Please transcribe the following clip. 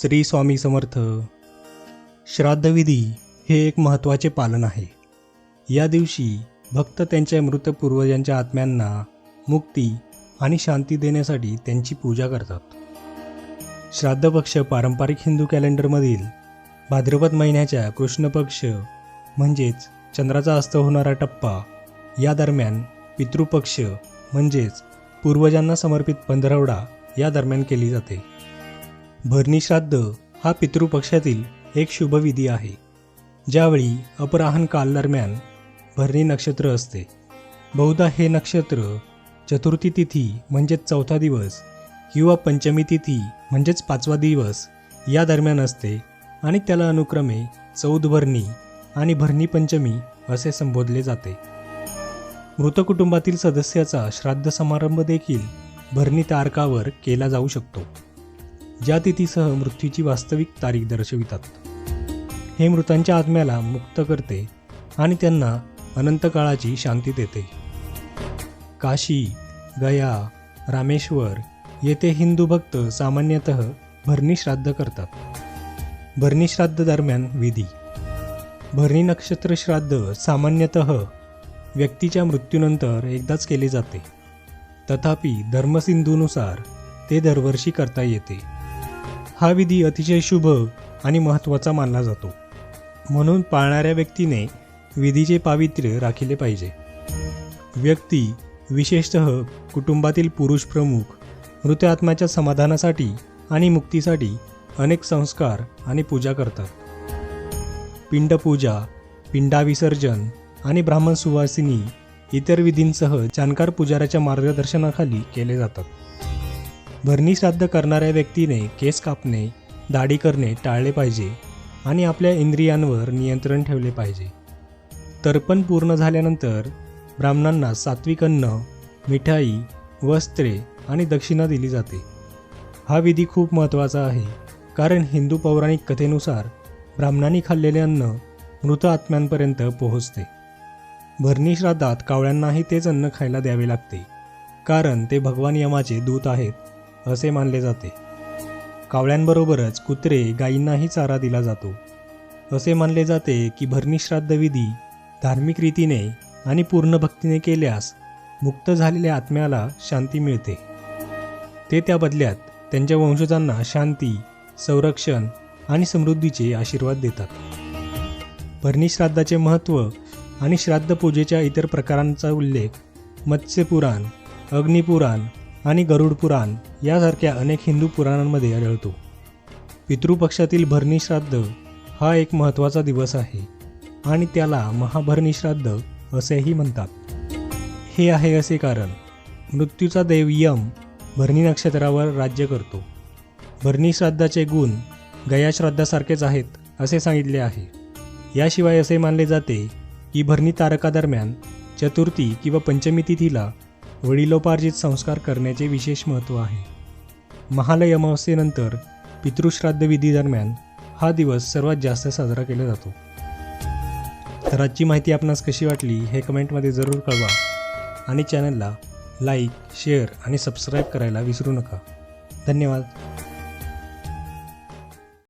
श्री स्वामी समर्थ. श्राद्धविधी हे एक महत्त्वाचे पालन आहे. या दिवशी भक्त त्यांच्या मृत पूर्वजांच्या आत्म्यांना मुक्ती आणि शांती देण्यासाठी त्यांची पूजा करतात. श्राद्ध पक्ष पारंपरिक हिंदू कॅलेंडरमधील भाद्रपद महिन्याच्या कृष्ण पक्ष म्हणजेच चंद्राचा अस्त होणारा टप्पा या दरम्यान पितृपक्ष म्हणजेच पूर्वजांना समर्पित पंधरवडा या दरम्यान केली जाते. भरणी श्राद्ध हा पितृपक्षातील एक शुभविधी आहे ज्यावेळी अपराहन काल दरम्यान भरणी नक्षत्र असते. बहुधा हे नक्षत्र चतुर्थी तिथी म्हणजेच चौथा दिवस किंवा पंचमी तिथी म्हणजेच पाचवा दिवस या दरम्यान असते आणि त्याला अनुक्रमे चौद भरणी आणि भरणी पंचमी असे संबोधले जाते. मृत कुटुंबातील सदस्याचा श्राद्ध समारंभ देखील भरणी तारकावर केला जाऊ शकतो. ज्या तिथीसह मृत्यूची वास्तविक तारीख दर्शवितात. हे मृतांच्या आत्म्याला मुक्त करते आणि त्यांना अनंत काळाची शांती देते. काशी गया रामेश्वर येथे हिंदू भक्त सामान्यतः भरणी श्राद्ध करतात. भरणी श्राद्ध दरम्यान विधी. भरणी नक्षत्र श्राद्ध सामान्यतः व्यक्तीच्या मृत्यूनंतर एकदाच केले जाते. तथापि धर्मसिंधूनुसार ते दरवर्षी करता येते. हा विधी अतिशय शुभ आणि महत्त्वाचा मानला जातो. म्हणून पाळणाऱ्या व्यक्तीने विधीचे पावित्र्य राखिले पाहिजे. व्यक्ती विशेषत कुटुंबातील पुरुष प्रमुख मृत आत्म्याच्या समाधानासाठी आणि मुक्तीसाठी अनेक संस्कार आणि पूजा करतात. पिंडपूजा पिंडाविसर्जन आणि ब्राह्मण सुवासिनी इतर विधींसह जाणकार पुजाऱ्याच्या मार्गदर्शनाखाली केले जातात. भरणी श्राद्ध करणाऱ्या व्यक्तीने केस कापणे दाढी करणे टाळले पाहिजे आणि आपल्या इंद्रियांवर नियंत्रण ठेवले पाहिजे. तर्पण पूर्ण झाल्यानंतर ब्राह्मणांना सात्विक अन्न मिठाई वस्त्रे आणि दक्षिणा दिली जाते. हा विधी खूप महत्त्वाचा आहे कारण हिंदू पौराणिक कथेनुसार ब्राह्मणांनी खाल्लेले अन्न मृत आत्म्यांपर्यंत पोहोचते. भरणी श्राद्धात कावळ्यांनाही तेच अन्न खायला द्यावे लागते कारण ते भगवान यमाचे दूत आहेत. असे मानले जाते. कावळ्यांबरोबरच कुत्रे गायींनाही चारा दिला जातो. असे मानले जाते की भरणी श्राद्धविधी धार्मिक रीतीने आणि पूर्ण भक्तीने केल्यास मुक्त झालेल्या आत्म्याला शांती मिळते. ते त्या बदल्यात त्यांच्या वंशजांना शांती संरक्षण आणि समृद्धीचे आशीर्वाद देतात. भरणी श्राद्धाचे महत्त्व आणि श्राद्ध पूजेच्या इतर प्रकारांचा उल्लेख मत्स्यपुराण अग्निपुराण आणि गरुडपुराण यासारख्या अनेक हिंदू पुराणांमध्ये आढळतो. पितृपक्षातील भरणी श्राद्ध हा एक महत्त्वाचा दिवस आहे आणि त्याला महाभरणी श्राद्ध असेही म्हणतात. हे आहे असे कारण मृत्यूचा देव यम भरणी नक्षत्रावर राज्य करतो. भरणी श्राद्धाचे गुण गया श्राद्धासारखेच आहेत असे सांगितले आहे. याशिवाय असे मानले जाते की भरणी तारकादरम्यान चतुर्थी किंवा पंचमी तिथीला वडिलोपार्जित संस्कार करण्याचे विशेष महत्त्व आहे. महालय अमावस्येनंतर पितृश्राद्धविधी दरम्यान हा दिवस सर्वात जास्त साजरा केला जातो. तर आजची माहिती आपणास कशी वाटली हे कमेंटमध्ये जरूर कळवा आणि चॅनलला लाईक शेअर आणि सबस्क्राईब करायला विसरू नका. धन्यवाद.